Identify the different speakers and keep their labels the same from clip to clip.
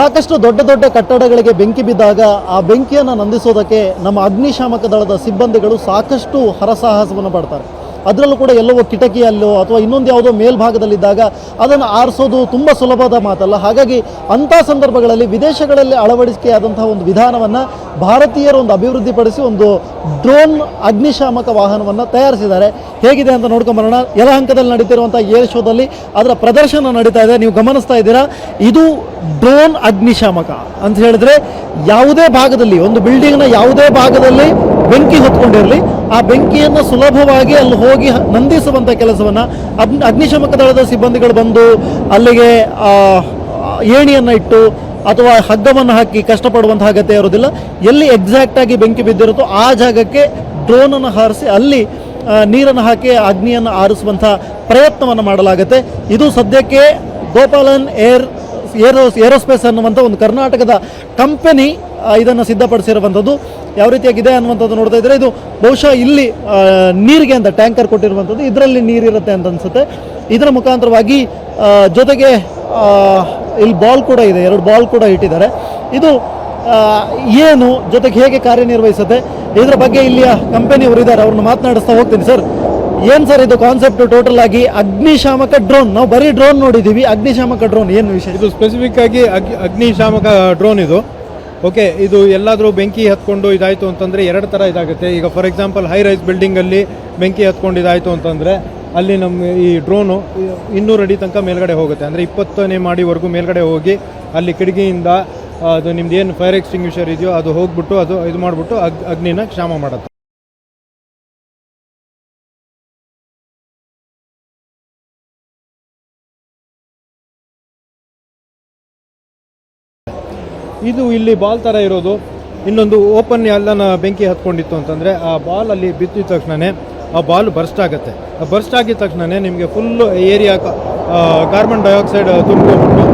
Speaker 1: ಸಾಕಷ್ಟು ದೊಡ್ಡ ದೊಡ್ಡ ಕಟ್ಟಡಗಳಿಗೆ ಬೆಂಕಿ ಬಿದ್ದಾಗ ಆ ಬೆಂಕಿಯನ್ನು ನಂದಿಸೋದಕ್ಕೆ ನಮ್ಮ ಅಗ್ನಿಶಾಮಕ ದಳದ ಸಿಬ್ಬಂದಿಗಳು ಸಾಕಷ್ಟು ಹರಸಾಹಸವನ್ನು ಪಡ್ತಾರೆ. ಅದರಲ್ಲೂ ಕೂಡ ಎಲ್ಲವೋ ಕಿಟಕಿಯಲ್ಲೋ ಅಥವಾ ಇನ್ನೊಂದು ಯಾವುದೋ ಮೇಲ್ಭಾಗದಲ್ಲಿದ್ದಾಗ ಅದನ್ನು ಆರಿಸೋದು ತುಂಬ ಸುಲಭದ ಮಾತಲ್ಲ. ಹಾಗಾಗಿ ಅಂಥ ಸಂದರ್ಭಗಳಲ್ಲಿ ವಿದೇಶಗಳಲ್ಲಿ ಅಳವಡಿಕೆಯಾದಂತಹ ಒಂದು ವಿಧಾನವನ್ನು ಭಾರತೀಯರು ಒಂದು ಅಭಿವೃದ್ಧಿಪಡಿಸಿ ಒಂದು ಡ್ರೋನ್ ಅಗ್ನಿಶಾಮಕ ವಾಹನವನ್ನು ತಯಾರಿಸಿದ್ದಾರೆ. ಹೇಗಿದೆ ಅಂತ ನೋಡ್ಕೊಂಬರೋಣ ಯಲಹಂಕದಲ್ಲಿ ನಡೀತಿರುವಂಥ ಏರ್ ಶೋದಲ್ಲಿ ಅದರ ಪ್ರದರ್ಶನ ನಡೀತಾ ಇದೆ. ನೀವು ಗಮನಿಸ್ತಾ ಇದ್ದೀರಾ? ಇದು ಡ್ರೋನ್ ಅಗ್ನಿಶಾಮಕ ಅಂತ ಹೇಳಿದ್ರೆ ಯಾವುದೇ ಭಾಗದಲ್ಲಿ, ಒಂದು ಬಿಲ್ಡಿಂಗ್ನ ಯಾವುದೇ ಭಾಗದಲ್ಲಿ ಬೆಂಕಿ ಹೊತ್ಕೊಂಡಿರಲಿ ಆ ಬೆಂಕಿಯನ್ನು ಸುಲಭವಾಗಿ ಅಲ್ಲಿ ಹೋಗಿ ನಂದಿಸುವಂಥ ಕೆಲಸವನ್ನು ಅಗ್ನಿ ಅಗ್ನಿಶಾಮಕ ದಳದ ಸಿಬ್ಬಂದಿಗಳು ಬಂದು ಅಲ್ಲಿಗೆ ಏಣಿಯನ್ನು ಇಟ್ಟು ಅಥವಾ ಹಗ್ಗವನ್ನು ಹಾಕಿ ಕಷ್ಟಪಡುವಂತಹ ಅಗತ್ಯ ಇರೋದಿಲ್ಲ ಎಲ್ಲಿ ಎಕ್ಸಾಕ್ಟಾಗಿ ಬೆಂಕಿ ಬಿದ್ದಿರುತ್ತೋ ಆ ಜಾಗಕ್ಕೆ ಡ್ರೋನನ್ನು ಹಾರಿಸಿ ಅಲ್ಲಿ ನೀರನ್ನು ಹಾಕಿ ಅಗ್ನಿಯನ್ನು ಆರಿಸುವಂಥ ಪ್ರಯತ್ನವನ್ನು ಮಾಡಲಾಗುತ್ತೆ. ಇದು ಸದ್ಯಕ್ಕೆ ಗೋಪಾಲನ್ ಏರ್ ಏರೋ, ಏರೋಸ್ಪೇಸ್ ಅನ್ನುವಂಥ ಒಂದು ಕರ್ನಾಟಕದ ಕಂಪನಿ ಇದನ್ನು ಸಿದ್ಧಪಡಿಸಿರುವಂಥದ್ದು. ಯಾವ ರೀತಿಯಾಗಿದೆ ಅನ್ನುವಂಥದ್ದು ನೋಡ್ತಾ ಇದ್ದರೆ ಇದು ಬಹುಶಃ ಇಲ್ಲಿ ನೀರಿಗೆ ಅಂತ ಟ್ಯಾಂಕರ್ ಕೊಟ್ಟಿರುವಂಥದ್ದು. ಇದರಲ್ಲಿ ನೀರಿರುತ್ತೆ ಅಂತ ಅನಿಸುತ್ತೆ. ಇದರ ಮುಖಾಂತರವಾಗಿ ಜೊತೆಗೆ ಇಲ್ಲಿ ಬಾಲ್ ಕೂಡ ಇದೆ. ಎರಡು ಬಾಲ್ ಕೂಡ ಇಟ್ಟಿದ್ದಾರೆ. ಇದು ಏನು, ಜೊತೆಗೆ ಹೇಗೆ ಕಾರ್ಯನಿರ್ವಹಿಸುತ್ತೆ, ಇದರ ಬಗ್ಗೆ ಇಲ್ಲಿಯ ಕಂಪನಿಯವರು ಇದ್ದಾರೆ. ಅವ್ರನ್ನ ಮಾತನಾಡಿಸ್ತಾ ಹೋಗ್ತೀನಿ ಸರ್. ಏನು ಸರ್ ಇದು ಕಾನ್ಸೆಪ್ಟ್ ಟೋಟಲ್ ಆಗಿ ಅಗ್ನಿಶಾಮಕ ಡ್ರೋನ್ ನಾವು ಬರೀ ಡ್ರೋನ್ ನೋಡಿದ್ದೀವಿ ಅಗ್ನಿಶಾಮಕ ಡ್ರೋನ್ ಏನು ವಿಷಯ
Speaker 2: ಇದು ಸ್ಪೆಸಿಫಿಕ್ ಆಗಿ ಅಗ್ನಿಶಾಮಕ ಡ್ರೋನ್ ಇದು. ಓಕೆ ಇದು ಎಲ್ಲಾದರೂ ಬೆಂಕಿ ಹತ್ಕೊಂಡು ಇದಾಯಿತು ಅಂತಂದರೆ ಎರಡು ಥರ ಇದಾಗುತ್ತೆ. ಈಗ ಫಾರ್ ಎಕ್ಸಾಂಪಲ್ ಹೈ ರೈಸ್ ಬಿಲ್ಡಿಂಗಲ್ಲಿ ಬೆಂಕಿ ಹತ್ಕೊಂಡು ಇದಾಯಿತು ಅಂತಂದರೆ ಅಲ್ಲಿ ನಮ್ಮ ಈ ಡ್ರೋನು ಇನ್ನೂರು ಅಡಿ ತನಕ ಮೇಲ್ಗಡೆ ಹೋಗುತ್ತೆ. ಅಂದರೆ ಇಪ್ಪತ್ತನೇ ಮಾಡಿವರೆಗೂ ಮೇಲ್ಗಡೆ ಹೋಗಿ ಅಲ್ಲಿ ಕಿಟಕಿಯಿಂದ ಅದು ನಿಮ್ದು ಏನು ಫೈರ್ ಎಕ್ಸ್ಟಿಂಗ್ವಿಷರ್ ಇದೆಯೋ ಅದು ಹೋಗ್ಬಿಟ್ಟು ಅದು ಇದು ಮಾಡಿಬಿಟ್ಟು ಅಗ್, ಅಗ್ನಿನ ಕ್ಷಾಮ ಮಾಡುತ್ತೆ. ಇದು ಇಲ್ಲಿ ಬಾಲ್ ಥರ ಇರೋದು. ಇನ್ನೊಂದು ಓಪನ್ ಎಲ್ಲನ ಬೆಂಕಿ ಹತ್ಕೊಂಡಿತ್ತು ಅಂತಂದರೆ ಆ ಬಾಲ್ ಅಲ್ಲಿ ಬಿದ್ದಿದ ತಕ್ಷಣವೇ ಆ ಬಾಲ್ ಬರ್ಸ್ಟ್ ಆಗುತ್ತೆ. ಆ ಬರ್ಸ್ಟ್ ಆಗಿದ ತಕ್ಷಣವೇ ನಿಮಗೆ ಫುಲ್ಲು ಏರಿಯಾ ಕಾರ್ಬನ್ ಡೈಆಕ್ಸೈಡ್ ತುಂಬಿಕೊಂಡು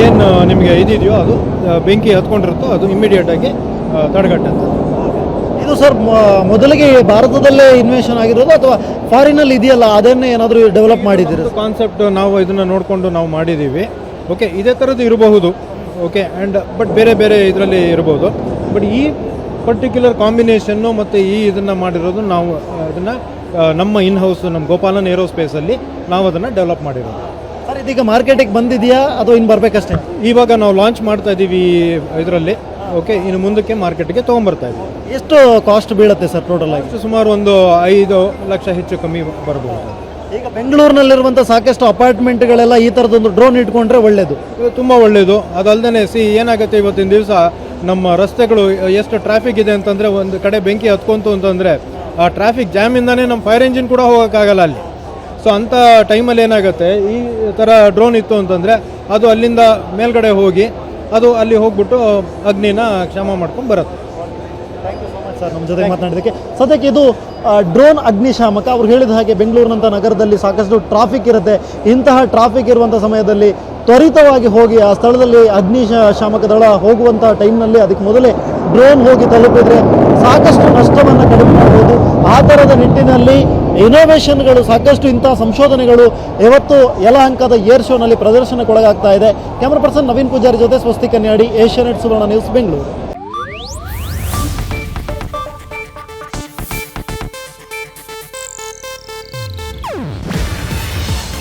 Speaker 2: ಏನು ನಿಮಗೆ ಇದಿದೆಯೋ ಅದು ಬೆಂಕಿ ಹತ್ಕೊಂಡಿರುತ್ತೋ ಅದು ಇಮಿಡಿಯೇಟ್ ಆಗಿ ಆ, ತಡೆಗಟ್ಟುತ್ತೆ.
Speaker 1: ಇದು ಸರ್ ಮೊದಲಿಗೆ ಭಾರತದಲ್ಲೇ ಇನ್ವೆಷನ್ ಆಗಿರೋದು ಅಥವಾ ಫಾರಿನಲ್ಲಿ ಇದೆಯಲ್ಲ ಅದನ್ನೇ ಏನಾದರೂ ಡೆವಲಪ್ ಮಾಡಿದ್ದೀರಿ?
Speaker 2: ಕಾನ್ಸೆಪ್ಟ್ ನಾವು ಇದನ್ನು ನೋಡಿಕೊಂಡು ನಾವು ಮಾಡಿದ್ದೀವಿ. ಓಕೆ ಇದೇ ಥರದ್ದು ಇರಬಹುದು. ಓಕೆ ಆ್ಯಂಡ್ ಬಟ್ ಬೇರೆ ಬೇರೆ ಇದರಲ್ಲಿ ಇರ್ಬೋದು. ಬಟ್ ಈ ಪರ್ಟಿಕ್ಯುಲರ್ ಕಾಂಬಿನೇಷನ್ನು ಮತ್ತು ಈ ಇದನ್ನು ಮಾಡಿರೋದು ನಾವು ಅದನ್ನು ನಮ್ಮ ಇನ್ ಹೌಸ್ ನಮ್ಮ ಗೋಪಾಲನ್ ಏರೋಸ್ಪೇಸಲ್ಲಿ ನಾವು ಅದನ್ನು ಡೆವಲಪ್ ಮಾಡಿರೋದು.
Speaker 1: ಸರ್ ಇದೀಗ ಮಾರ್ಕೆಟಿಗೆ ಬಂದಿದೆಯಾ ಅಥವಾ ಇನ್ನು ಬರಬೇಕಷ್ಟೇ?
Speaker 2: ಇವಾಗ ನಾವು ಲಾಂಚ್ ಮಾಡ್ತಾ ಇದ್ದೀವಿ ಇದರಲ್ಲಿ. ಓಕೆ ಇನ್ನು ಮುಂದಕ್ಕೆ ಮಾರ್ಕೆಟ್ಗೆ ತೊಗೊಂಬರ್ತಾ ಇದ್ದೀವಿ
Speaker 1: ಎಷ್ಟು ಕಾಸ್ಟ್ ಬೀಳುತ್ತೆ ಸರ್ ಟೋಟಲ್ ಆಗಿ?
Speaker 2: ಸುಮಾರು ಒಂದು ಐದು ಲಕ್ಷ ಹೆಚ್ಚು ಕಮ್ಮಿ ಬರ್ಬೋದು
Speaker 1: ಈಗ ಬೆಂಗಳೂರಿನಲ್ಲಿರುವಂಥ ಸಾಕಷ್ಟು ಅಪಾರ್ಟ್ಮೆಂಟ್ಗಳೆಲ್ಲ ಈ ಥರದೊಂದು ಡ್ರೋನ್ ಇಟ್ಕೊಂಡ್ರೆ ಒಳ್ಳೆಯದು
Speaker 2: ಇದು ತುಂಬ ಒಳ್ಳೆಯದು ಅದಲ್ಲದೆ ಸಿ, ಏನಾಗುತ್ತೆ ಇವತ್ತಿನ ದಿವಸ, ನಮ್ಮ ರಸ್ತೆಗಳು ಎಷ್ಟು ಟ್ರಾಫಿಕ್ ಇದೆ ಅಂತಂದರೆ ಒಂದು ಕಡೆ ಬೆಂಕಿ ಹತ್ಕೊಂತು ಅಂತಂದರೆ, ಆ ಟ್ರಾಫಿಕ್ ಜಾಮಿಂದನೇ ನಮ್ಮ ಫೈರ್ ಇಂಜಿನ್ ಕೂಡ ಹೋಗೋಕ್ಕಾಗಲ್ಲ ಅಲ್ಲಿ. ಸೊ ಅಂಥ ಟೈಮಲ್ಲಿ ಏನಾಗುತ್ತೆ, ಈ ಥರ ಡ್ರೋನ್ ಇತ್ತು ಅಂತಂದರೆ, ಅದು ಅಲ್ಲಿಂದ ಮೇಲ್ಗಡೆ ಹೋಗಿ, ಅದು ಅಲ್ಲಿ ಹೋಗ್ಬಿಟ್ಟು ಅಗ್ನಿನ ಕ್ಷಮ ಮಾಡ್ಕೊಂಡು ಬರುತ್ತೆ.
Speaker 1: ಸರ್, ನಮ್ಮ ಜೊತೆ ಮಾತನಾಡೋದಕ್ಕೆ ಸದ್ಯಕ್ಕೆ ಇದು ಡ್ರೋನ್ ಅಗ್ನಿಶಾಮಕ, ಅವ್ರು ಹೇಳಿದ ಹಾಗೆ ಬೆಂಗಳೂರಿನಂಥ ನಗರದಲ್ಲಿ ಸಾಕಷ್ಟು ಟ್ರಾಫಿಕ್ ಇರುತ್ತೆ. ಇಂತಹ ಟ್ರಾಫಿಕ್ ಇರುವಂಥ ಸಮಯದಲ್ಲಿ ತ್ವರಿತವಾಗಿ ಹೋಗಿ ಆ ಸ್ಥಳದಲ್ಲಿ ಅಗ್ನಿಶಾಮಕ ದಳ ಹೋಗುವಂಥ ಟೈಮ್ನಲ್ಲಿ ಅದಕ್ಕೆ ಮೊದಲೇ ಡ್ರೋನ್ ಹೋಗಿ ತಲುಪಿದ್ರೆ ಸಾಕಷ್ಟು ನಷ್ಟವನ್ನು ಕಡಿಮೆ ಮಾಡ್ಬೋದು. ಆ ಥರದ ನಿಟ್ಟಿನಲ್ಲಿ ಇನೋವೇಷನ್ಗಳು ಸಾಕಷ್ಟು ಇಂಥ ಸಂಶೋಧನೆಗಳು ಇವತ್ತು ಯಲಹಂಕದ ಏರ್ ಶೋನಲ್ಲಿ ಪ್ರದರ್ಶನಕ್ಕೊಳಗಾಗ್ತಾ ಇದೆ. ಕ್ಯಾಮ್ರಾ ಪರ್ಸನ್ ನವೀನ್ ಪೂಜಾರಿ ಜೊತೆ ಸ್ವಸ್ತಿ ಕನ್ಯಾಡಿ ಏಷ್ಯಾನೆಟ್ ಸುವರ್ಣ ನ್ಯೂಸ್, ಬೆಂಗಳೂರು.